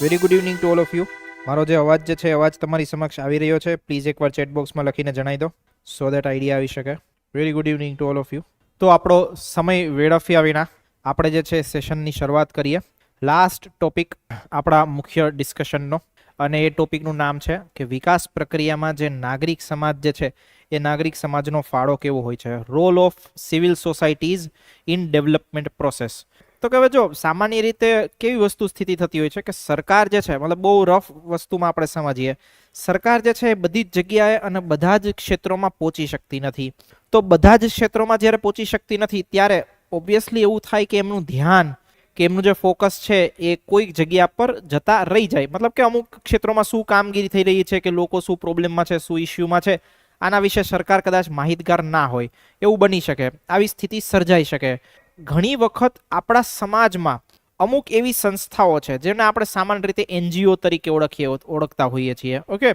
Very good evening to all of you મારો જે અવાજ જે છે અવાજ તમારી સમક્ષ આવી રહ્યો છે. પ્લીઝ એકવાર ચેટ બોક્સમાં લખીને જણાવી દો સો દેટ આઈડિયા આવી શકે. Very good evening to all of you તો આપણો સમય વેડફ્યા વિના આપણે જે છે સેશનની શરૂઆત કરીએ. લાસ્ટ ટોપિક આપણા મુખ્ય ડિસ્કશનનો અને એ ટોપિકનું નામ છે કે વિકાસ પ્રક્રિયામાં જે નાગરિક સમાજ જે છે, એ નાગરિક સમાજનો ફાળો કેવો હોય છે? Role of civil societies in development process તો કે હવે જો, સામાન્ય રીતે કેવી વસ્તુ સ્થિતિ થતી હોય છે કે સરકાર જે છે, મતલબ બહુ રફ વસ્તુમાં આપણે સમજીએ, સરકાર જે છે એ બધી જ જગ્યાએ અને બધા જ ક્ષેત્રોમાં પહોંચી શકતી નથી. તો બધા જ ક્ષેત્રોમાં જ્યારે પહોંચી શકતી નથી, ત્યારે ઓબ્વિયસલી એવું થાય કે એમનું ધ્યાન, કે એમનું જે ફોકસ છે એ કોઈક જગ્યા પર જતા રહી જાય. મતલબ કે અમુક ક્ષેત્રોમાં શું કામગીરી થઈ રહી છે, કે લોકો શું પ્રોબ્લેમમાં છે, શું ઇસ્યુમાં છે, આના વિશે સરકાર કદાચ માહિતગાર ના હોય. એવું બની શકે. આવી સ્થિતિ સર્જાઈ શકે. ઘણી વખત આપણા સમાજમાં અમુક એવી સંસ્થાઓ છે જેને આપણે સામાન્ય રીતે એનજીઓ તરીકે ઓળખીએ ઓળખતા હોઈએ છીએ, ઓકે?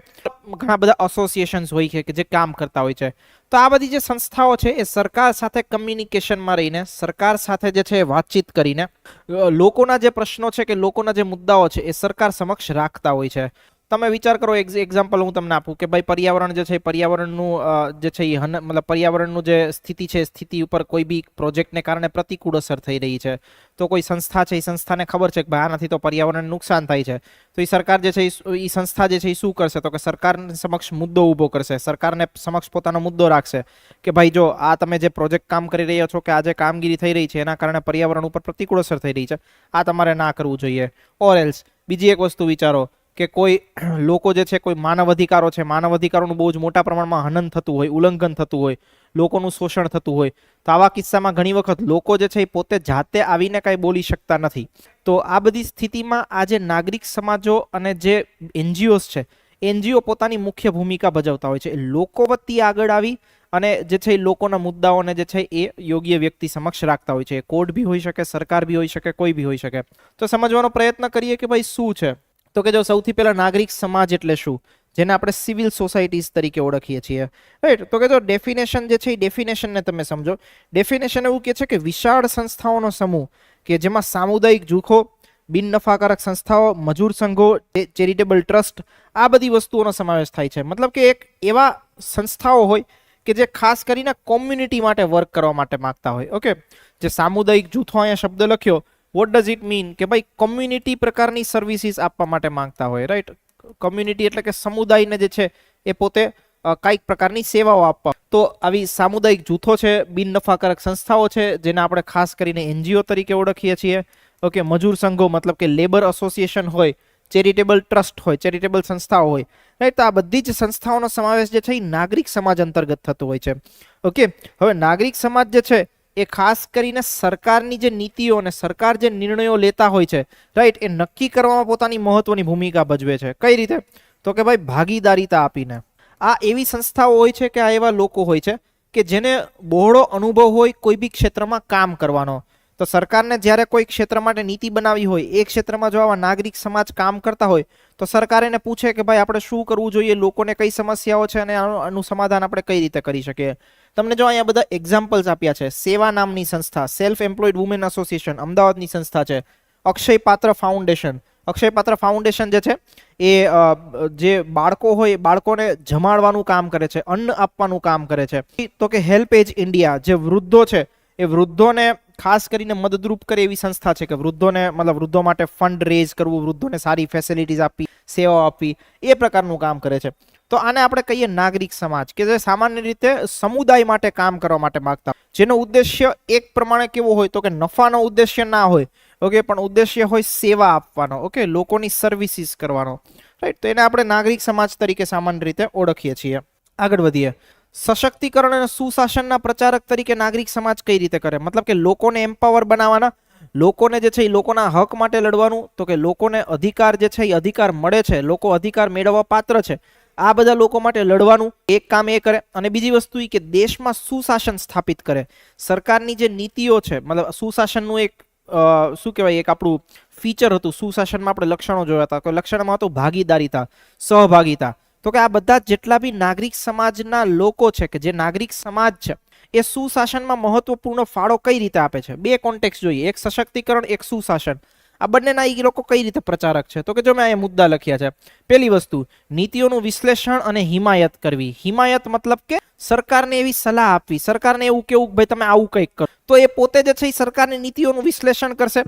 ઘણા બધા એસોસિએશન્સ હોય છે કે જે કામ કરતા હોય છે. તો આ બધી જે સંસ્થાઓ છે એ સરકાર સાથે કમ્યુનિકેશનમાં રહીને, સરકાર સાથે જે છે વાતચીત કરીને લોકોના જે પ્રશ્નો છે કે લોકોના જે મુદ્દાઓ છે એ સરકાર સમક્ષ રાખતા હોય છે. તમે વિચાર કરો એક્ઝામ્પલ હું તમને આપું કે ભાઈ પર્યાવરણ જે છે પર્યાવરણનું જે છે એ હન, મતલબ પર્યાવરણનું જે સ્થિતિ છે સ્થિતિ ઉપર કોઈ બી પ્રોજેક્ટને કારણે પ્રતિકૂળ અસર થઈ રહી છે. તો કોઈ સંસ્થા છે, એ સંસ્થાને ખબર છે કે ભાઈ આનાથી તો પર્યાવરણ નુકસાન થાય છે. તો એ સરકાર જે છે, એ સંસ્થા જે છે, એ શું કરશે? તો કે સરકાર સમક્ષ મુદ્દો ઊભો કરશે. સરકારને સમક્ષ પોતાનો મુદ્દો રાખશે કે ભાઈ જો આ તમે જે પ્રોજેક્ટ કામ કરી રહ્યા છો કે આ જે કામગીરી થઈ રહી છે, એના કારણે પર્યાવરણ ઉપર પ્રતિકૂળ અસર થઈ રહી છે. આ તમારે ના કરવું જોઈએ. ઓર એલ્સ બીજી એક વસ્તુ વિચારો. કે કોઈ લોકો જે છે, કોઈ માનવ અધિકારો છે માનવ અધિકારોનું બહુ જ મોટા પ્રમાણમાં હનન થતું હોય, ઉલ્લંઘન થતું હોય, લોકોનું શોષણ થતું હોય, તો આવા કિસ્સામાં ઘણી વખત લોકો જે છે એ પોતે જાતે આવીને કાંઈ બોલી શકતા નથી. તો આ બધી સ્થિતિમાં આ જે નાગરિક સમાજો અને જે એનજીઓસ છે, એનજીઓ પોતાની મુખ્ય ભૂમિકા ભજવતા હોય છે. લોકો વતી આગળ આવી અને જે છે એ લોકોના મુદ્દાઓને જે છે એ યોગ્ય વ્યક્તિ સમક્ષ રાખતા હોય છે. કોર્ટ બી હોઈ શકે, સરકાર બી હોઈ શકે, કોઈ બી હોઈ શકે. તો સમજવાનો પ્રયત્ન કરીએ કે ભાઈ શું છે? તો કે જો સૌથી પહેલા નાગરિક સમાજ એટલે શું? જેને આપણે સિવિલ સોસાયટીઝ તરીકે ઓળખીએ છીએ. રાઈટ તો કે જો ડેફિનેશન જે છે એ ડેફિનેશનને તમે સમજો. ડેફિનેશન એવું કહે છે કે વિશાળ સંસ્થાઓનો સમૂહ કે જેમાં સામુદાયિક જૂથો, બિન નફાકારક સંસ્થાઓ, મજૂર સંઘો ચેરિટેબલ ટ્રસ્ટ આ બધી વસ્તુઓનો સમાવેશ થાય છે. મતલબ કે એક એવા સંસ્થાઓ હોય કે જે ખાસ કરીને કોમ્યુનિટી માટે વર્ક કરવા માટે માંગતા હોય. ઓકે જે સામુદાયિક જૂથો અહીંયા શબ્દ લખ્યો વોટ ડઝ ઇટ મીન કે ભાઈ કોમ્યુનિટી પ્રકારની સર્વિસીસ આપવા માટે માંગતા હોય રાઈટ કોમ્યુનિટી એટલે કે સમુદાયને જે છે, એ પોતે કાંઈક પ્રકારની સેવાઓ આપવા. તો આવી સામુદાયિક જૂથો છે બિન નફાકારક સંસ્થાઓ છે, જેને આપણે ખાસ કરીને એનજીઓ તરીકે ઓળખીએ છીએ. ઓકે મજૂર સંઘો મતલબ કે લેબર એસોસિએશન હોય ચેરિટેબલ ટ્રસ્ટ હોય ચેરિટેબલ સંસ્થાઓ હોય. રાઈટ તો આ બધી જ સંસ્થાઓનો સમાવેશ જે છે, એ નાગરિક સમાજ અંતર્ગત થતો હોય છે. ઓકે હવે નાગરિક સમાજ જે છે એ ખાસ કરીને સરકારની જે નીતિઓ અને સરકાર જે નિર્ણયો લેતા હોય છે રાઈટ એ નક્કી કરવામાં પોતાની મહત્વની ભૂમિકા ભજવે છે. કઈ રીતે? તો કે ભાઈ ભાગીદારીતા આપીને. આ એવી સંસ્થાઓ હોય છે કે આ એવા લોકો હોય છે કે જેને બહોળો અનુભવ હોય કોઈ બી ક્ષેત્રમાં કામ કરવાનો. તો સરકારને જ્યારે કોઈ ક્ષેત્ર માટે નીતિ બનાવી હોય, એ ક્ષેત્રમાં જો આવા નાગરિક સમાજ કામ કરતા હોય, તો સરકાર એને પૂછે કે ભાઈ, આપણે શું કરવું જોઈએ, લોકોને કઈ સમસ્યાઓ છે અને આનું સમાધાન આપણે કઈ રીતે કરી શકીએ? તમને જો અહીંયા બધા એક્ઝામ્પલ્સ આપ્યા છે, સેવા નામની સંસ્થા સેલ્ફ એમ્પ્લોયડ વુમેન એસોસિએશન અમદાવાદની સંસ્થા છે, અક્ષય પાત્ર ફાઉન્ડેશન અક્ષય પાત્ર ફાઉન્ડેશન જે છે, એ જે બાળકો હોય બાળકોને જમાડવાનું કામ કરે છે, અન્ન આપવાનું કામ કરે છે. તો કે હેલ્પ એજ ઇન્ડિયા જે વૃદ્ધો છે, એ વૃદ્ધોને ખાસ કરીને મદદરૂપ કરે એવી સંસ્થા છે કે વૃદ્ધોને, મતલબ વૃદ્ધો માટે ફંડ રેઝ કરવું, વૃદ્ધોને સારી ફેસિલિટીઝ આપવી, સેવાઓ આપવી, એ પ્રકારનું કામ કરે છે. તો આને આપણે કહીએ નાગરિક સમાજ, કે જે સામાન્ય રીતે સમુદાય માટે કામ કરવા માટે માગતા જેનો ઉદ્દેશ્ય એક પ્રમાણે કેવો હોય તો કે નફાનો ઉદ્દેશ્ય ના હોય, ઓકે, પણ ઉદ્દેશ્ય હોય સેવા આપવાનો, ઓકે, લોકોની સર્વિસીસ કરવાનો. રાઈટ તો એને આપણે નાગરિક સમાજ તરીકે સામાન્ય રીતે ઓળખીએ છીએ. આગળ વધીએ. સશક્તિકરણ અને સુશાસનના પ્રચારક તરીકે નાગરિક સમાજ કઈ રીતે કરે? મતલબ કે લોકોને એમ્પાવર બનાવવાના, લોકોને જે છે એ લોકોના હક માટે લડવાનું, તો કે લોકોને અધિકાર જે છે એ અધિકાર મળે છે, લોકો અધિકાર મેળવવા પાત્ર છે, આ બધા લોકો માટે લડવાનું એક કામ એ કરે. અને બીજી વસ્તુ એ કે દેશમાં સુશાસન સ્થાપિત કરે. સરકારની જે નીતિઓ છે, મતલબ સુશાસનનું એક શું કહેવાય, એક આપણું ફીચર હતું. સુશાસનમાં આપણે લક્ષણો જોયા હતા. લક્ષણમાં હતું ભાગીદારીતા સહભાગિતા તો કે આ બધા જેટલા બી નાગરિક સમાજના લોકો છે કે જે નાગરિક સમાજ છે, એ સુશાસનમાં મહત્વપૂર્ણ ફાળો કઈ રીતે આપે છે? બે કોન્ટેક્સ જોઈએ. એક સશક્તિકરણ, એક સુશાસન. આ બંનેના એ લોકો કઈ રીતે પ્રચારક છે? તો કે જો મેં અહીંયા મુદ્દા લખ્યા છે. પહેલી વસ્તુ, નીતિઓનું વિશ્લેષણ અને હિમાયત કરવી. હિમાયત મતલબ કે સરકારને એવી સલાહ આપવી. સરકારને એવું કેવું ભાઈ, તમે આવું કંઈક કરો. તો એ પોતે જે છે એ સરકારની નીતિઓનું વિશ્લેષણ કરશે.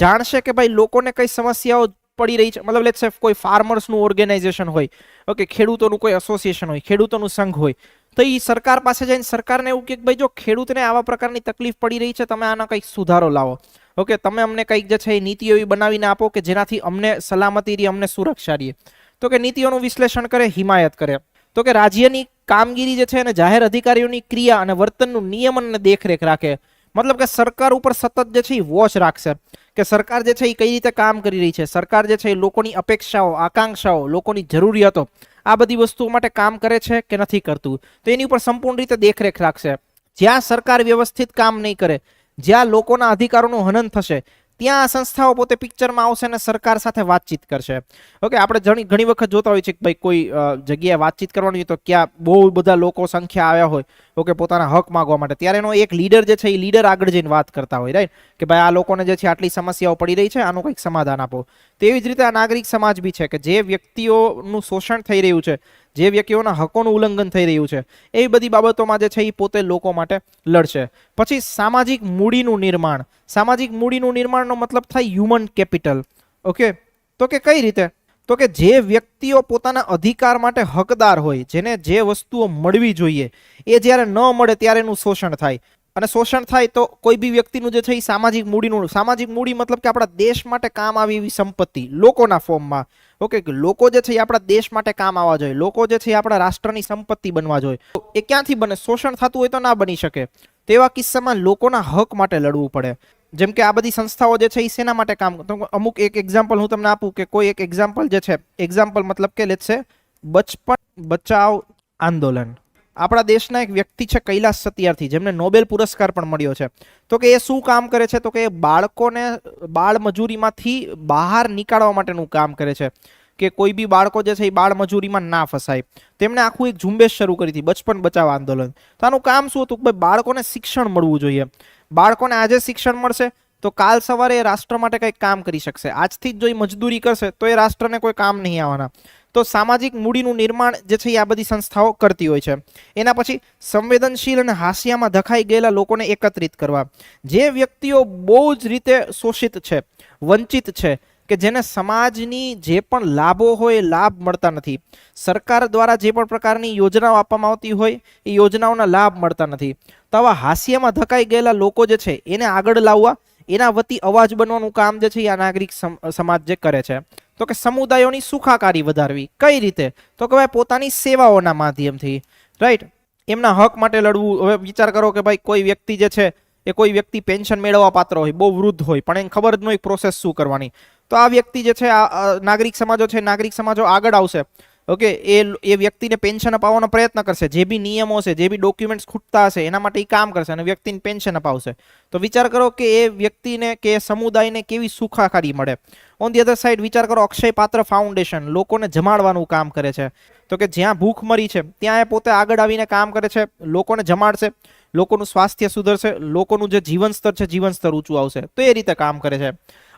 જાણશે કે, ભાઈ, લોકોને કઈ સમસ્યાઓ પડી રહી છે. મતલબ લેટ કોઈ ફાર્મર્સનું ઓર્ગેનાઇઝેશન હોય. ઓકે, ખેડૂતોનું કોઈ એસોસિએશન હોય, ખેડૂતોનું સંઘ હોય, તો એ સરકાર પાસે જઈને સરકારને એવું કે ભાઈ જો ખેડૂતને આવા પ્રકારની તકલીફ પડી રહી છે, તમે આના કંઈક સુધારો લાવો. ઓકે, તમે અમને કંઈક જે છે એ નીતિઓ એવી બનાવીને આપો કે જેનાથી અમને સલામતી રહી, અમને સુરક્ષા રહે. તો કે નીતિઓનું વિશ્લેષણ કરે, હિમાયત કરે. તો કે રાજ્યની કામગીરી જે છે અને જાહેર અધિકારીઓની ક્રિયા અને વર્તનનું નિયમન અને દેખરેખ રાખે. મતલબ કે સરકાર ઉપર સતત જે છે એ વોચ રાખશે. કે સરકાર જે છે એ કઈ રીતે કામ કરી રહી છે? સરકાર જે છે એ લોકોની અપેક્ષાઓ, આકાંક્ષાઓ, લોકોની જરૂરિયાતો, આ બધી વસ્તુઓ માટે કામ કરે છે કે નથી કરતું? તો એની ઉપર સંપૂર્ણ રીતે દેખરેખ રાખશે. જ્યાં સરકાર વ્યવસ્થિત કામ નહીં કરે, જ્યાં લોકોના અધિકારોનું હનન થશે ત્યાં સંસ્થાઓ પોતે પિક્ચરમાં આવશે અને સરકાર સાથે વાતચીત કરશે. ઓકે આપણે ઘણી ઘણી વખત જોતા હોય છે કે ભાઈ કોઈ જગ્યાએ વાતચીત કરવાની હોય તો ક્યાં બહુ બધા લોકો સંખ્યા આવ્યા હોય ઓકે પોતાના હક માગવા માટે. ત્યારે એનો એક લીડર જે છે એ લીડર આગળ જઈને વાત કરતા હોય રાઈટ કે ભાઈ આ લોકોને જે છે આટલી સમસ્યાઓ પડી રહી છે, આનું કંઈક સમાધાન આપો. તેવી જ રીતે આ નાગરિક સમાજ બી છે કે જે વ્યક્તિઓનું શોષણ થઈ રહ્યું છે જે વ્યક્તિઓના હકોનું ઉલ્લંઘન થઈ રહ્યું છે એવી બધી બાબતોમાં જે છે એ પોતે લોકો માટે લડશે. પછી સામાજિક મૂડીનું નિર્માણ. સામાજિક મૂડીનું નિર્માણનો મતલબ થાય હ્યુમન કેપિટલ ઓકે તો કે કઈ રીતે? તો કે જે વ્યક્તિઓ પોતાના અધિકાર માટે હકદાર હોય, જેને જે વસ્તુઓ મળવી જોઈએ, એ જ્યારે ન મળે ત્યારે એનું શોષણ થાય. અને શોષણ થાય તો કોઈ બી વ્યક્તિનું જે છે એ સામાજિક મૂડીનું, સામાજિક મૂડી મતલબ કે આપણા દેશ માટે કામ આવે એવી સંપત્તિ, લોકોના ફોર્મમાં ઓકે લોકો જે છે એ આપણા દેશ માટે કામ આવવા જોઈએ. લોકો જે છે એ આપણા રાષ્ટ્રની સંપત્તિ બનવા જોઈએ. એ ક્યાંથી બને? શોષણ થતું હોય તો ના બની શકે. તેવા કિસ્સામાં લોકોના હક માટે લડવું પડે. જેમ કે આ બધી સંસ્થાઓ જે છે એ શેના માટે કામ અમુક એક એક્ઝામ્પલ હું તમને આપું કે કોઈ એક એક્ઝામ્પલ જે છે. એક્ઝામ્પલ મતલબ કે લેટ છે બચપન બચાવ આંદોલન. આપણા દેશના એક વ્યક્તિ છે કૈલાસ સત્યાર્થી, જેમને નોબેલ પુરસ્કાર પણ મળ્યો છે. તો કે એ શું કામ કરે છે? તો કે બાળકોને, બાળ મજૂરીમાંથી બહાર નીકાળવા માટેનું કામ કરે છે. કે કોઈ બી બાળકો જે છે એ બાળ મજૂરીમાં ના ફસાય. તેમણે આખું એક ઝુંબેશ શરૂ કરી હતી બચપન બચાવ આંદોલન. તો આનું કામ શું હતું? કે ભાઈ બાળકોને શિક્ષણ મળવું જોઈએ. બાળકોને આજે શિક્ષણ મળશે? તો કાલ સવારે એ રાષ્ટ્ર માટે કંઈક કામ કરી શકશે. આજથી જ જો એ મજદૂરી કરશે, તો એ રાષ્ટ્રને કોઈ કામ નહીં આવવાના. તો સામાજિક મૂડીનું નિર્માણ જે છે એ આ બધી સંસ્થાઓ કરતી હોય છે. એના પછી સંવેદનશીલ અને હાસ્યામાં ધખાઈ ગયેલા લોકોને એકત્રિત કરવા. જે વ્યક્તિઓ બહુ જ રીતે શોષિત છે, વંચિત છે, કે જેને સમાજની જે પણ લાભો હોય લાભ મળતા નથી. સરકાર દ્વારા જે પણ પ્રકારની યોજનાઓ આપવામાં આવતી હોય, એ યોજનાઓના લાભ મળતા નથી. તો આવા હાસ્યમાં ધકાઈ ગયેલા લોકો જે છે, એને આગળ લાવવા એના વતી અવાજ બનવાનું કામ જે છે આ નાગરિક સમ- સમાજ જે કરે છે. તો કે સમુદાયોની સુખાકારી વધારવી. કઈ રીતે? તો કે ભાઈ પોતાની સેવાઓના માધ્યમથી. રાઈટ એમના હક માટે લડવું. હવે વિચાર કરો કે ભાઈ કોઈ વ્યક્તિ જે છે એ કોઈ વ્યક્તિ પેન્શન મેળવવા પાત્ર હોય, બહુ વૃદ્ધ હોય, પણ એને ખબર જ નહીં પ્રોસેસ શું કરવાની. તો આ વ્યક્તિ જે છે, આ નાગરિક સમાજો છે નાગરિક સમાજો આગળ આવશે. ઓકે એ એ વ્યક્તિને પેન્શન અપાવવાનો પ્રયત્ન કરશે. જે બી નિયમો છે, જે બી ડોક્યુમેન્ટ્સ ખૂટતા હશે, એના માટે એ કામ કરશે અને વ્યક્તિને પેન્શન અપાવશે. તો વિચાર કરો કે એ વ્યક્તિને કે સમુદાયને કેવી સુખાકારી મળે. ઓન ધી અધર સાઈડ વિચાર કરો અક્ષય પાત્ર ફાઉન્ડેશન લોકોને જમાડવાનું કામ કરે છે. તો કે જ્યાં ભૂખ મરી છે, ત્યાં એ પોતે આગળ આવીને કામ કરે છે, લોકોને જમાડશે, લોકોનું સ્વાસ્થ્ય સુધરશે, લોકોનું જે જીવન સ્તર છે, જીવન સ્તર ઊંચું આવશે. તો એ રીતે કામ કરે છે.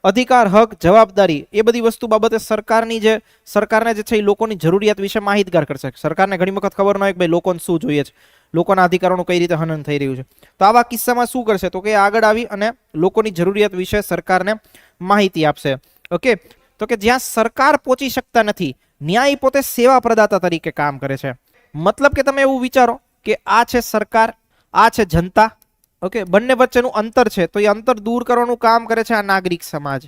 અધિકાર, હક, જવાબદારી એ બધી વસ્તુ બાબતે સરકારની જે સરકારને જે છે એ લોકોની જરૂરિયાત વિશે માહિતગાર કરશે. સરકારને ઘણી વખત ખબર ન હોય કે ભાઈ લોકોને શું જોઈએ છે. લોકોના અધિકારોનું કઈ રીતે હનન થઈ રહ્યું છે. તો આવા કિસ્સામાં શું કરશે? તો કે આગળ આવી અને લોકોની જરૂરિયાત વિશે સરકારને માહિતી આપશે. ઓકે? તો કે જ્યાં સરકાર પહોંચી શકતા નથી, ન્યાય પોતે સેવા પ્રદાતા તરીકે કામ કરે છે. મતલબ કે તમે એવું વિચારો કે આ છે સરકાર, આ છે જનતા ઓકે બંને વચ્ચેનું અંતર છે, તો એ અંતર દૂર કરવાનું કામ કરે છે આ નાગરિક સમાજ.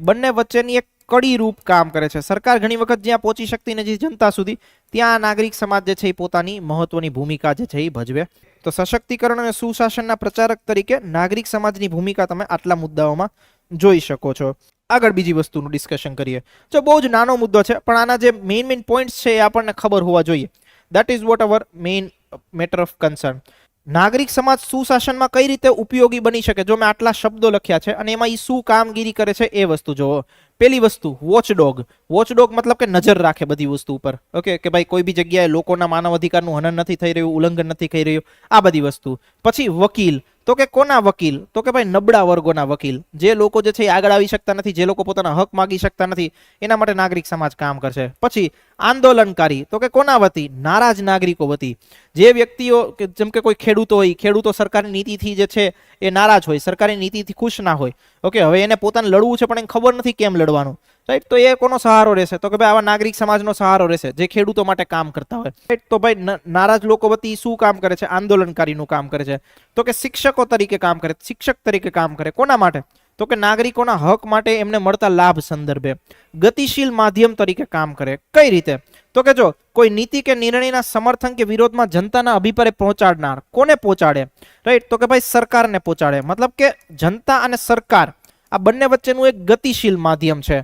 બંને વચ્ચેની એક કડી રૂપ કામ કરે છે. સરકાર ઘણી વખત જ્યાં પહોંચી શકતી નથી જનતા સુધી, ત્યાં નાગરિક સમાજ જે છે એ પોતાની મહત્વની ભૂમિકા જે છે એ ભજવે. તો સશક્તિકરણ અને સુશાસનના પ્રચારક તરીકે નાગરિક સમાજની ભૂમિકા તમે આટલા મુદ્દાઓમાં જોઈ શકો છો. આગળ બીજી વસ્તુનું ડિસ્કશન કરીએ. જો બહુ જ નાનો મુદ્દો છે, પણ આના જે મેઇન મેઇન પોઈન્ટ્સ છે એ આપણને ખબર હોવા જોઈએ. That is what our main matter of concern નાગરિક સમાજ સુશાસનમાં કઈ રીતે ઉપયોગી બની શકે? જો મેં આટલા શબ્દો લખ્યા છે અને એમાં એ શું કામગીરી કરે છે એ વસ્તુ જોવો. પેલી વસ્તુ વોચડોગ વોચડોગ મતલબ કે નજર રાખે બધી વસ્તુ ઉપર. ઓકે કે ભાઈ કોઈ બી જગ્યાએ લોકોના માનવ અધિકારનું હનન નથી થઈ રહ્યું, ઉલ્લંઘન નથી થઈ રહ્યું, આ બધી વસ્તુ. પછી વકીલ તો કે કોના વકીલ? તો કે ભાઈ નબળા વર્ગોના વકીલ. જે લોકો જે છે એ આગળ આવી શકતા નથી, જે લોકો પોતાના હક માગી શકતા નથી, એના માટે નાગરિક સમાજ કામ કરશે. પછી આંદોલનકારી, તો કે કોના વતી? નારાજ નાગરિકો વતી. જે વ્યક્તિઓ જેમ કે કોઈ ખેડૂતો હોય, ખેડૂતો સરકારની નીતિથી જે છે એ નારાજ હોય, સરકારી નીતિથી ખુશ ના હોય. ઓકે, હવે એને પોતાને લડવું છે પણ એને ખબર નથી કેમ લડવાનું. રાઈટ તો એ કોનો સહારો રહેશે? તો કે ભાઈ, આવા નાગરિક સમાજનો સહારો રહેશે, જે ખેડૂતો માટે કામ કરતા હોય. રાઈટ તો ભાઈ નારાજ લોકો વતી શું કામ કરે છે? આંદોલનકારીનું કામ કરે છે. તો કે શિક્ષકો તરીકે કામ કરે, શિક્ષક તરીકે કામ કરે, કોના માટે? તો કે નાગરિકોના હક માટે એમને મળતા લાભ સંદર્ભે, ગતિશીલ માધ્યમ તરીકે કામ કરે. કઈ રીતે? તો કે જો, કોઈ નીતિ કે નિર્ણયના સમર્થન કે વિરોધમાં જનતાના અભિપ્રાય પહોંચાડનાર કોને પહોંચાડે? રાઈટ? તો કે ભાઈ, સરકારને પહોંચાડે. મતલબ કે જનતા અને સરકાર આ બંને વચ્ચેનું એક ગતિશીલ માધ્યમ છે.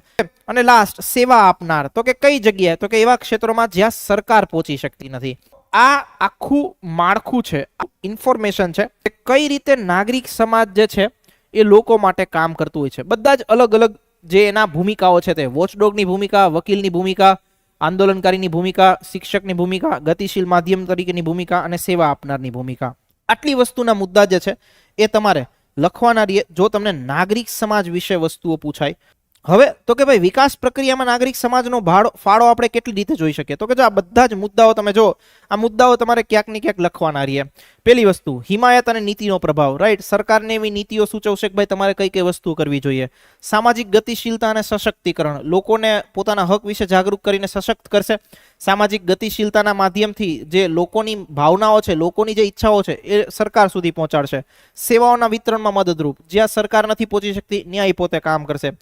અને લાસ્ટ સેવા આપનાર. તો કે કઈ જગ્યાએ? તો કે એવા ક્ષેત્રોમાં જ્યાં સરકાર પહોંચી શકતી નથી. આ આખું માળખું છે ઇન્ફોર્મેશન છે કે કઈ રીતે નાગરિક સમાજ જે છે, એ લોકો માટે કામ કરતું હોય છે. બધા જ અલગ અલગ જે એના ભૂમિકાઓ છે તે વોચડોગની ભૂમિકા, વકીલની ભૂમિકા, આંદોલનકારીની ભૂમિકા, શિક્ષકની ભૂમિકા, ગતિશીલ માધ્યમ તરીકેની ભૂમિકા અને સેવા આપનારની ભૂમિકા. આટલી વસ્તુના મુદ્દા જે છે, એ તમારે લખવાના રહીએ જો તમને નાગરિક સમાજ વિશે વસ્તુઓ પૂછાય હવે તો કે ભાઈ વિકાસ પ્રક્રિયામાં નાગરિક સમાજનો ભાડો ફાળો આપણે કેટલી રીતે જોઈ શકીએ? તો કે જો આ બધા જ મુદ્દાઓ તમે જો, આ મુદ્દાઓ તમારે ક્યાંક ને ક્યાંક લખવાના રહીએ. પેલી વસ્તુ, હિમાયત અને નીતિનો પ્રભાવ રાઈટ સરકારને એવી નીતિઓ સૂચવશે કે ભાઈ તમારે કઈ કઈ વસ્તુ કરવી જોઈએ. સામાજિક ગતિશીલતા અને સશક્તિકરણ, લોકોને પોતાના હક વિશે જાગૃત કરીને સશક્ત કરશે. સામાજિક ગતિશીલતાના માધ્યમથી જે લોકોની ભાવનાઓ છે, લોકોની જે ઈચ્છાઓ છે, એ સરકાર સુધી પહોંચાડશે. સેવાઓના વિતરણમાં મદદરૂપ, જ્યાં સરકાર નથી પહોંચી શકતી, ન્યાય પોતે કામ કરશે.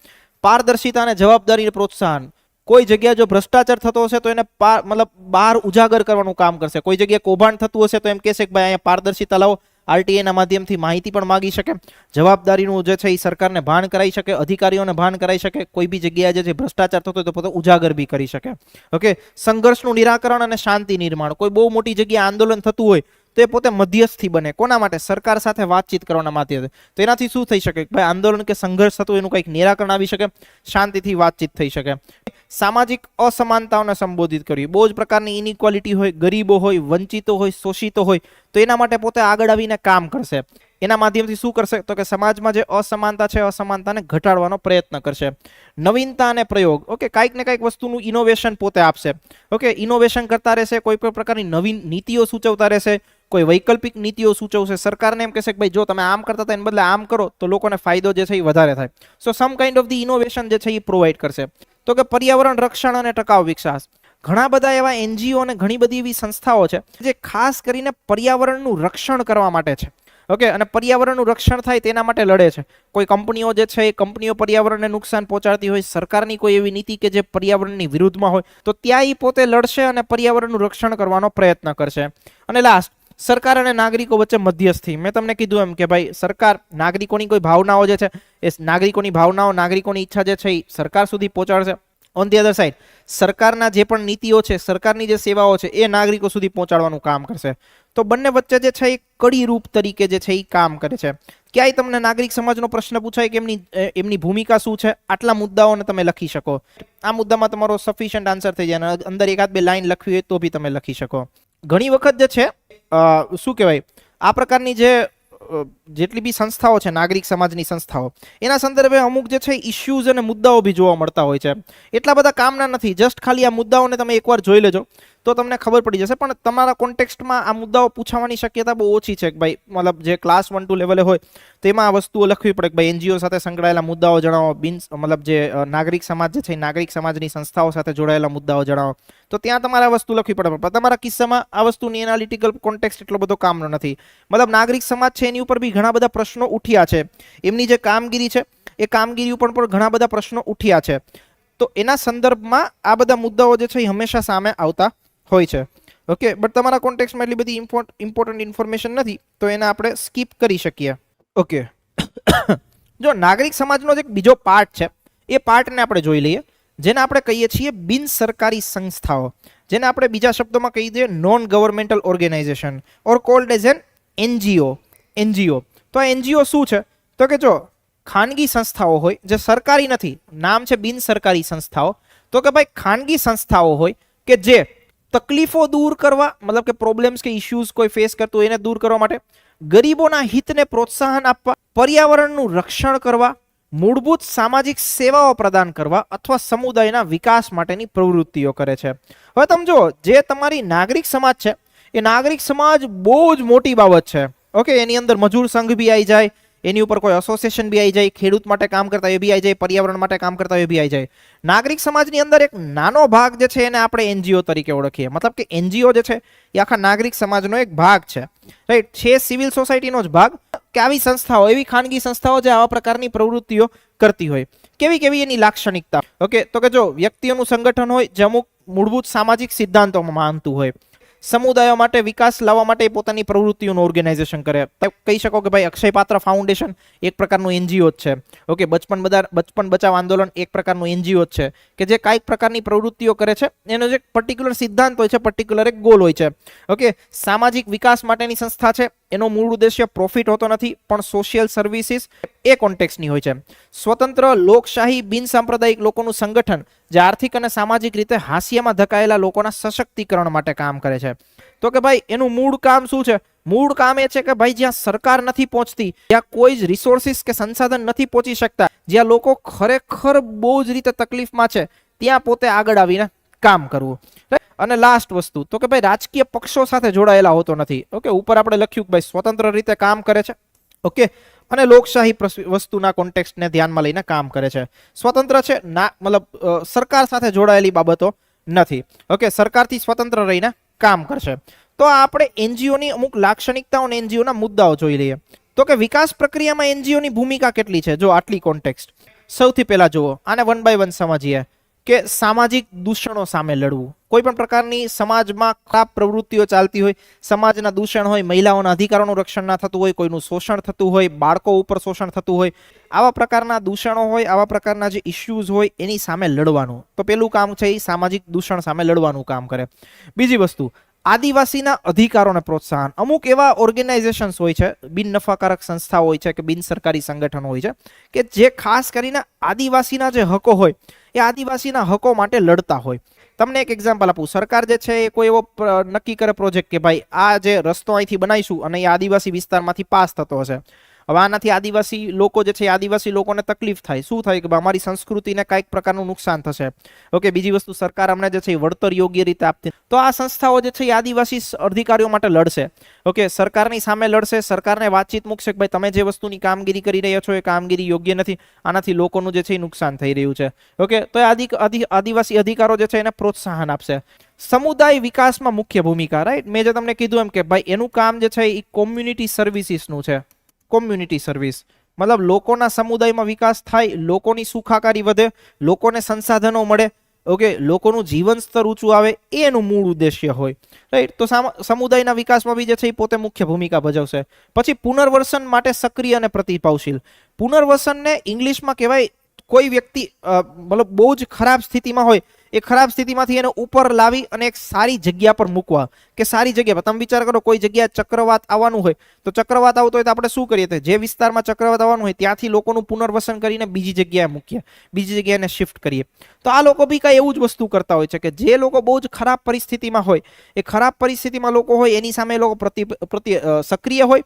પારદર્શિતા અને જવાબદારી પ્રોત્સાહન. કોઈ જગ્યાએ જો ભ્રષ્ટાચાર થતો હશે તો એને પાર મતલબ બહાર ઉજાગર કરવાનું કામ કરશે. કોઈ જગ્યાએ કૌભાંડ થતું હશે તો એમ કહેશે કે ભાઈ અહીંયા પારદર્શિતા લાવો. આરટીઆઈના માધ્યમથી માહિતી પણ માગી શકે. જવાબદારીનું જે છે એ સરકારને ભાન કરાવી શકે, અધિકારીઓને ભાન કરાવી શકે. કોઈ બી જગ્યાએ જે ભ્રષ્ટાચાર થતો હોય તો પોતે ઉજાગર બી કરી શકે. ઓકે? સંઘર્ષનું નિરાકરણ અને શાંતિ નિર્માણ. કોઈ બહુ મોટી જગ્યાએ આંદોલન થતું હોય તો એ પોતે મધ્યસ્થી બને. કોના માટે? સરકાર સાથે વાતચીત કરવાના માધ્યમથી તો એનાથી શું થઈ શકે? ભાઈ આંદોલન કે સંઘર્ષ થતું એનું કંઈક નિરાકરણ આવી શકે, શાંતિથી વાતચીત થઈ શકે. સામાજિક અસમાનતાઓને સંબોધિત કરવી બહુ જ પ્રકારની ઇનઇક્વાલિટી હોય, ગરીબો હોય, વંચિતો હોય, શોષિતો હોય તો એના માટે પોતે આગળ આવીને કામ કરશે. એના માધ્યમથી શું કરશે? તો કે સમાજમાં જે અસમાનતા છે, અસમાનતાને ઘટાડવાનો પ્રયત્ન કરશે. નવીનતા અને પ્રયોગ. ઓકે, કાંઈક ને કાંઈક વસ્તુનું ઇનોવેશન પોતે આપશે. ઓકે ઇનોવેશન કરતા રહેશે, કોઈ પણ પ્રકારની નવીન નીતિઓ સૂચવતા રહેશે, કોઈ વૈકલ્પિક નીતિઓ સૂચવશે. સરકારને એમ કહેશે કે ભાઈ, જો તમે આમ કરતા હતા, એને બદલે આમ કરો, તો લોકોને ફાયદો જે છે એ વધારે થાય. So some kind of the innovation જે છે એ પ્રોવાઈડ કરશે. તો કે પર્યાવરણ, રક્ષણ અને ટકાઉ વિકાસ. ઘણા બધા એવા એનજીઓ અને ઘણી બધી એવી સંસ્થાઓ છે જે ખાસ કરીને પર્યાવરણનું રક્ષણ કરવા માટે છે. ઓકે, અને પર્યાવરણનું રક્ષણ થાય તેના માટે લડે છે. કોઈ કંપનીઓ જે છે એ કંપનીઓ પર્યાવરણને નુકસાન પહોંચાડતી હોય, સરકારની કોઈ એવી નીતિ કે જે પર્યાવરણની વિરુદ્ધમાં હોય, તો ત્યાં એ પોતે લડશે અને પર્યાવરણનું રક્ષણ કરવાનો પ્રયત્ન કરશે. અને લાસ્ટ સરકાર અને નાગરિકો વચ્ચે મધ્યસ્થી. મેં તમને કીધું એમ કે ભાઈ, સરકાર નાગરિકોની કોઈ ભાવનાઓ જે છે, એ નાગરિકોની ભાવનાઓ, નાગરિકોની ઈચ્છા જે છે એ સરકાર સુધી પહોંચાડશે. ઓન ધી અધર સાઈડ સરકારના જે પણ નીતિઓ છે, સરકારની જે સેવાઓ છે, એ નાગરિકો સુધી પહોંચાડવાનું કામ કરશે. તો બંને વચ્ચે જે છે એ કડી રૂપ તરીકે જે છે એ કામ કરે છે. ક્યાંય તમને નાગરિક સમાજનો પ્રશ્ન પૂછાય કે એમની એમની ભૂમિકા શું છે, આટલા મુદ્દાઓને તમે લખી શકો. આ મુદ્દામાં તમારો સફિશિયન્ટ આન્સર થઈ જાય અને અંદર એકાદ બે લાઈન લખવી હોય તો બી તમે લખી શકો. ઘણી વખત જે છે શું કહેવાય, આ પ્રકારની જે જેટલી બી સંસ્થાઓ છે, નાગરિક સમાજની સંસ્થાઓ, એના સંદર્ભે અમુક જે છે ઇશ્યુઝ અને મુદ્દાઓ બી જોવા મળતા હોય છે. એટલા બધા કામના નથી જસ્ટ ખાલી આ મુદ્દાઓને તમે એકવાર જોઈ લેજો, તો તમને ખબર પડી જશે. પણ તમારા કોન્ટેક્સ્ટમાં આ મુદ્દાઓ પૂછાવાની શક્યતા બહુ ઓછી છે કે ભાઈ, મતલબ જે ક્લાસ વન ટુ લેવલે હોય, તેમાં આ વસ્તુઓ લખવી પડે કે ભાઈ એનજીઓ સાથે સંકળાયેલા મુદ્દાઓ જણાવો, બિન, મતલબ જે નાગરિક સમાજ જે છે નાગરિક સમાજની સંસ્થાઓ સાથે જોડાયેલા મુદ્દાઓ જણાવો. તો ત્યાં તમારે આ વસ્તુ લખવી પડે. પણ તમારા કિસ્સામાં આ વસ્તુની એનાલિટિકલ કોન્ટેક્સ્ટ એટલો બધો કામનો નથી. મતલબ નાગરિક સમાજ છે એની ઉપર બી ઘણા બધા પ્રશ્નો ઉઠ્યા છે. એમની જે કામગીરી છે, એ કામગીરી ઉપર પણ ઘણા બધા પ્રશ્નો ઉઠ્યા છે. તો એના સંદર્ભમાં આ બધા મુદ્દાઓ જે છે એ હંમેશા સામે આવતા હોય છે. ઓકે બટ તમારા કોન્ટેક્સમાં એટલી બધી ઇમ્પોર્ટન્ટ ઇન્ફોર્મેશન નથી, તો એને આપણે સ્કીપ કરી શકીએ. ઓકે જો નાગરિક સમાજનો જે બીજો પાર્ટ છે, એ પાર્ટને આપણે જોઈ લઈએ. જેને આપણે કહીએ છીએ બિન સરકારી સંસ્થાઓ. જેને આપણે બીજા શબ્દોમાં કહી દઈએ non governmental organisation or called as an NGO NGO તો આ એનજીઓ શું છે? તો કે જો ખાનગી સંસ્થાઓ હોય, જે સરકારી નથી, નામ છે બિન સરકારી સંસ્થાઓ, તો કે ભાઈ ખાનગી સંસ્થાઓ હોય કે જે તકલીફો દૂર કરવા, મતલબ કે પ્રોબ્લેમ્સ કે ઇશ્યુઝ કોઈ ફેસ કરતું એને દૂર કરવા માટે ગરીબોના હિતને પ્રોત્સાહન આપવા, પર્યાવરણનું રક્ષણ કરવા મૂળભૂત સામાજિક સેવાઓ પ્રદાન કરવા અથવા સમુદાયના વિકાસ માટેની પ્રવૃત્તિઓ કરે છે. હવે તમે જે તમારી નાગરિક સમાજ છે, એ નાગરિક સમાજ બહુ જ મોટી બાબત છે. ઓકે, એની અંદર મજૂર સંઘ બી આવી જાય એની ઉપર કોઈ એસોસિએશન બી આવી જાય, ખેડૂત માટે કામ કરતા એ બી આવી જાય, પર્યાવરણ માટે કામ કરતા એ બી આવી જાય. નાગરિક સમાજની અંદર એક નાનો ભાગ જે છે એને આપણે એનજીઓ તરીકે ઓળખીએ. મતલબ કે એનજીઓ જે છે એ આખા નાગરિક સમાજનો એક ભાગ છે. રાઈટ છે સિવિલ સોસાયટીનો જ ભાગ કે આવી સંસ્થાઓ, એવી ખાનગી સંસ્થાઓ જે આવા પ્રકારની પ્રવૃત્તિઓ કરતી હોય. કેવી કેવી એની લાક્ષણિકતા? ઓકે તો કે જો વ્યક્તિઓનું સંગઠન હોય જે અમુક મૂળભૂત સામાજિક સિદ્ધાંતોમાં માનતું હોય. સમુદાયો માટે વિકાસ લાવવા માટે પોતાની પ્રવૃત્તિઓનું ઓર્ગેનાઇઝેશન કરે. કહી શકો કે ભાઈ અક્ષય પાત્ર ફાઉન્ડેશન એક પ્રકારનું એનજીઓ જ છે. ઓકે બચપન બધા બચપન બચાવ આંદોલન એક પ્રકારનું એનજીઓ જ છે. કે જે કાંઈક પ્રકારની પ્રવૃત્તિઓ કરે છે, એનો જે પર્ટિક્યુલર સિદ્ધાંત હોય છે પર્ટિક્યુલર એક ગોલ હોય છે. ઓકે, સામાજિક વિકાસ માટેની સંસ્થા છે એનો મૂળ ઉદ્દેશ્ય પ્રોફિટ હોતો નથી, પણ સોશિયલ સર્વિસીસ એ કોન્ટેક્સની હોય છે. સ્વતંત્ર લોકશાહી બિનસાંપ્રદાયિક લોકોનું સંગઠન, જે આર્થિક અને સામાજિક રીતે હાંસિયામાં ધકાયેલા લોકોના સશક્તિકરણ માટે કામ કરે છે. તો કે ભાઈ, એનું મૂળ કામ શું છે? મૂળ કામ એ છે કે ભાઈ, જ્યાં સરકાર નથી પહોંચતી જ્યાં કોઈ જ રિસોર્સિસ કે સંસાધન નથી પહોંચી શકતા, જ્યાં લોકો ખરેખર બહુ જ રીતે તકલીફમાં છે, ત્યાં પોતે આગળ આવીને કામ કરવું. અને લાસ્ટ વસ્તુ, તો કે ભાઈ રાજકીય પક્ષો સાથે જોડાયેલા હોતો નથી. ઓકે ઉપર આપણે લખ્યું કે ભાઈ સ્વતંત્ર રીતે કામ કરે છે. ઓકે અને લોકશાહી વસ્તુના કોન્ટેક્સ્ટને ધ્યાનમાં લઈને કામ કરે છે. સ્વતંત્ર છે, ના, મતલબ સરકાર સાથે જોડાયેલી બાબતો નથી. ઓકે સરકારથી સ્વતંત્ર રહીને કામ કરશે. તો આપણે એનજીઓની અમુક લાક્ષણિકતાઓ અને એનજીઓના મુદ્દાઓ જોઈ લઈએ. તો કે વિકાસ પ્રક્રિયામાં એનજીઓની ભૂમિકા કેટલી છે? જો આટલી કોન્ટેક્સ્ટ સૌથી પહેલા જુઓ, આને વન બાય વન સમજીએ કે સામાજિક દૂષણો સામે લડવું. કોઈ પણ પ્રકારની સમાજમાં ખરાબ પ્રવૃત્તિઓ ચાલતી હોય, સમાજના દૂષણ હોય, મહિલાઓના અધિકારોનું રક્ષણ ના થતું હોય, કોઈનું શોષણ થતું હોય, બાળકો ઉપર શોષણ થતું હોય, આવા પ્રકારના દૂષણો હોય, આવા પ્રકારના જે ઇશ્યુઝ હોય, એની સામે લડવાનું. તો પેલું કામ છે એ સામાજિક દૂષણ સામે લડવાનું કામ કરે. બીજી વસ્તુ, આદિવાસીના અધિકારોને પ્રોત્સાહન. અમુક એવા ઓર્ગેનાઇઝેશન્સ હોય છે, બિન નફાકારક સંસ્થાઓ હોય છે કે બિન સરકારી સંગઠનો હોય છે, કે જે ખાસ કરીને આદિવાસીના જે હકો હોય, એ આદિવાસીના હકો માટે લડતા હોય. તમને એક એક્ઝામ્પલ આપું. સરકાર જે છે એ કોઈ એવો નક્કી કરે પ્રોજેક્ટ કે ભાઈ આ જે રસ્તો અહીંથી બનાવીશું અને એ આદિવાસી વિસ્તારમાંથી પાસ થતો હશે. હવે આનાથી આદિવાસી લોકો જે છે આદિવાસી લોકોને તકલીફ થાય. શું થાય કે અમારી સંસ્કૃતિને કાંઈક પ્રકારનું નુકસાન થશે? ઓકે, બીજી વસ્તુ સરકાર અમને જે છે વળતર યોગ્ય રીતે આપતી તો આ સંસ્થાઓ જે છે, એ આદિવાસી અધિકારીઓ માટે લડશે. ઓકે, સરકારની સામે લડશે, સરકારને વાતચીત મૂકશે કે ભાઈ, તમે જે વસ્તુની કામગીરી કરી રહ્યા છો, એ કામગીરી યોગ્ય નથી. આનાથી લોકોનું જે છે, એ નુકસાન થઈ રહ્યું છે. ઓકે, તો આદિવાસી અધિકારો જે છે, એને પ્રોત્સાહન આપશે. સમુદાય વિકાસમાં મુખ્ય ભૂમિકા, રાઈટ? મેં જે તમને કીધું એમ કે ભાઈ, એનું કામ જે છે, એ કોમ્યુનિટી સર્વિસીસનું છે. કોમ્યુનિટી સર્વિસ મતલબ લોકોના સમુદાયમાં વિકાસ થાય, લોકોની સુખાકારી વધે, લોકોને સંસાધનો મળે ઓકે લોકોનું જીવન સ્તર ઊંચું આવે એનું મૂળ ઉદ્દેશ્ય હોય. રાઈટ તો સામ- સમુદાયના વિકાસમાં બી જે છે એ પોતે મુખ્ય ભૂમિકા ભજવશે. પછી પુનર્વસન માટે સક્રિય અને પ્રતિભાવશીલ પુનર્વસનને ઇંગ્લિશમાં કહેવાય કોઈ વ્યક્તિ મતલબ બહુ જ ખરાબ સ્થિતિમાં હોય એ ખરાબ સ્થિતિમાંથી એને ઉપર લાવી અને એક સારી જગ્યા પર મૂકવા. કે સારી જગ્યા પર, તમે વિચાર કરો કોઈ જગ્યાએ ચક્રવાત આવવાનું હોય, તો ચક્રવાત આવતો હોય તો આપણે શું કરીએ? જે વિસ્તારમાં ચક્રવાત આવવાનું હોય, ત્યાંથી લોકોનું પુનર્વસન કરીને બીજી જગ્યાએ મૂકીએ, બીજી જગ્યાએ શિફ્ટ કરીએ. તો આ લોકો બી કાંઈ એવું જ વસ્તુ કરતા હોય છે કે જે લોકો બહુ જ ખરાબ પરિસ્થિતિમાં હોય, એ ખરાબ પરિસ્થિતિમાં લોકો હોય, એની સામે લોકો પ્રતિ સક્રિય હોય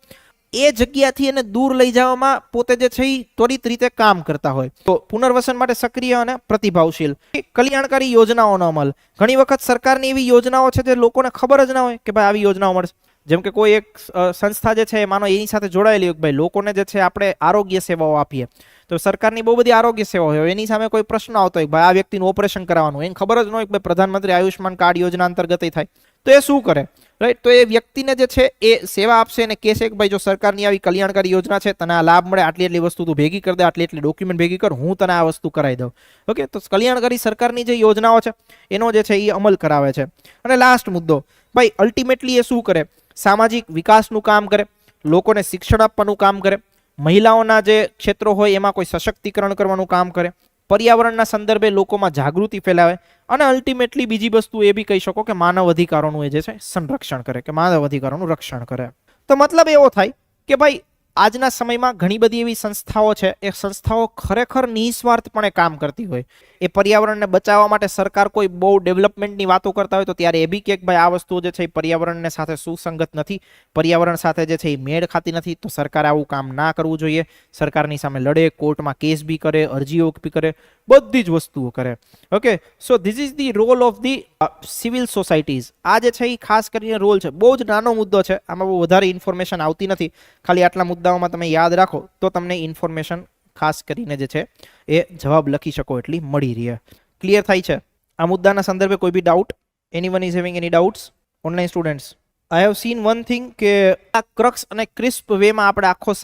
એ જગ્યાથી એને દૂર લઈ જવામાં પોતે જે છે એ ત્વરિત રીતે કામ કરતા હોય. તો પુનર્વસન માટે સક્રિય અને પ્રતિભાવશીલ. કલ્યાણકારી યોજનાઓનો અમલ. ઘણી વખત સરકારની એવી યોજનાઓ છે જે લોકોને ખબર જ ના હોય કે ભાઈ આવી યોજનાઓ મળશે. જેમ કે કોઈ એક સંસ્થા જે છે, માનો એની સાથે જોડાયેલી હોય ભાઈ લોકોને જે છે આપણે આરોગ્ય સેવાઓ આપીએ. તો સરકારની બહુ બધી આરોગ્ય સેવાઓ હોય. એની સામે કોઈ પ્રશ્ન આવતો હોય ભાઈ આ વ્યક્તિનું ઓપરેશન કરાવવાનું એને ખબર જ ન હોય કે પ્રધાનમંત્રી આયુષ્યમાન કાર્ડ યોજના અંતર્ગત થાય. તો એ શું કરે? રાઈટ તો એ વ્યક્તિને જે છે એ સેવા આપશે અને કહેશે કે ભાઈ જો સરકારની આવી કલ્યાણકારી યોજના છે, તને આ લાભ મળે, આટલી એટલી વસ્તુ તું ભેગી કરી દે, આટલી એટલી ડોક્યુમેન્ટ ભેગી કર, હું તને આ વસ્તુ કરાવી દઉં. ઓકે તો કલ્યાણકારી સરકારની જે યોજનાઓ છે, એનો જે છે એ અમલ કરાવે છે. અને લાસ્ટ મુદ્દો, ભાઈ અલ્ટિમેટલી એ શું કરે? સામાજિક વિકાસનું કામ કરે, લોકોને શિક્ષણ આપવાનું કામ કરે, મહિલાઓના જે ક્ષેત્રો હોય એમાં કોઈ સશક્તિકરણ કરવાનું કામ કરે પર્યાવરણના સંદર્ભે લોકોમાં જાગૃતિ ફેલાવે અને અલ્ટિમેટલી બીજી વસ્તુ એ બી કહી શકો કે માનવ અધિકારોનું એ જે છે સંરક્ષણ કરે, કે માનવ અધિકારોનું રક્ષણ કરે. તો મતલબ એવો થાય કે ભાઈ આજના સમયમાં ઘણી બધી એવી સંસ્થાઓ છે. એ સંસ્થાઓ ખરેખર નિઃસ્વાર્થપણે કામ કરતી હોય. એ પર્યાવરણને બચાવવા માટે સરકાર કોઈ બહુ ડેવલપમેન્ટની વાતો કરતા હોય તો ત્યારે એ બી કે ભાઈ આ વસ્તુઓ જે છે એ પર્યાવરણને સાથે સુસંગત નથી. પર્યાવરણ સાથે જે છે એ મેળ ખાતી નથી. તો સરકારે આવું કામ ના કરવું જોઈએ. સરકારની સામે લડે, કોર્ટમાં કેસ બી કરે, અરજીઓ બી કરે, બધી જ વસ્તુઓ કરે. Okay so this is the role of the civil societies આ જે છે એ ખાસ કરીને રોલ છે. બહુ જ નાનો મુદ્દો છે. આમાં બહુ વધારે ઇન્ફોર્મેશન આવતી નથી. ખાલી આટલા મુદ્દાઓમાં તમે યાદ રાખો, તો તમને ઇન્ફોર્મેશન ખાસ કરીને જે છે, એ જવાબ લખી શકો એટલી મળી રહે. ક્લિયર થાય છે? આ મુદ્દાના સંદર્ભે કોઈ બી doubt anyone is having any doubts online students I have seen one thing કે આ ક્રક્સ અને ક્રિસ્પ વેમાં આપણે આખો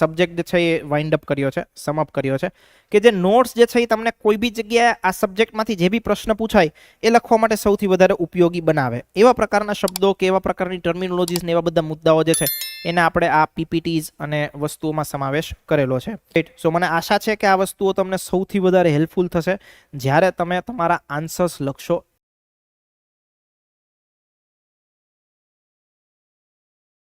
સબ્જેક્ટ જે છે એ વાઇન્ડ અપ કર્યો છે સમઅપ કર્યો છે. કે જે નોટ્સ જે છે એ તમને કોઈ બી જગ્યાએ આ સબ્જેક્ટમાંથી જે બી પ્રશ્ન પૂછાય, એ લખવા માટે સૌથી વધારે ઉપયોગી બનાવે. એવા પ્રકારના શબ્દો કે એવા પ્રકારની ટર્મિનોલોજીસ ને એવા બધા મુદ્દાઓ જે છે એને આપણે આ પીપીટીઝ અને વસ્તુઓમાં સમાવેશ કરેલો છે. રાઈટ સો મને આશા છે કે આ વસ્તુઓ તમને સૌથી વધારે હેલ્પફુલ થશે. જ્યારે તમે તમારા આન્સર્સ લખશો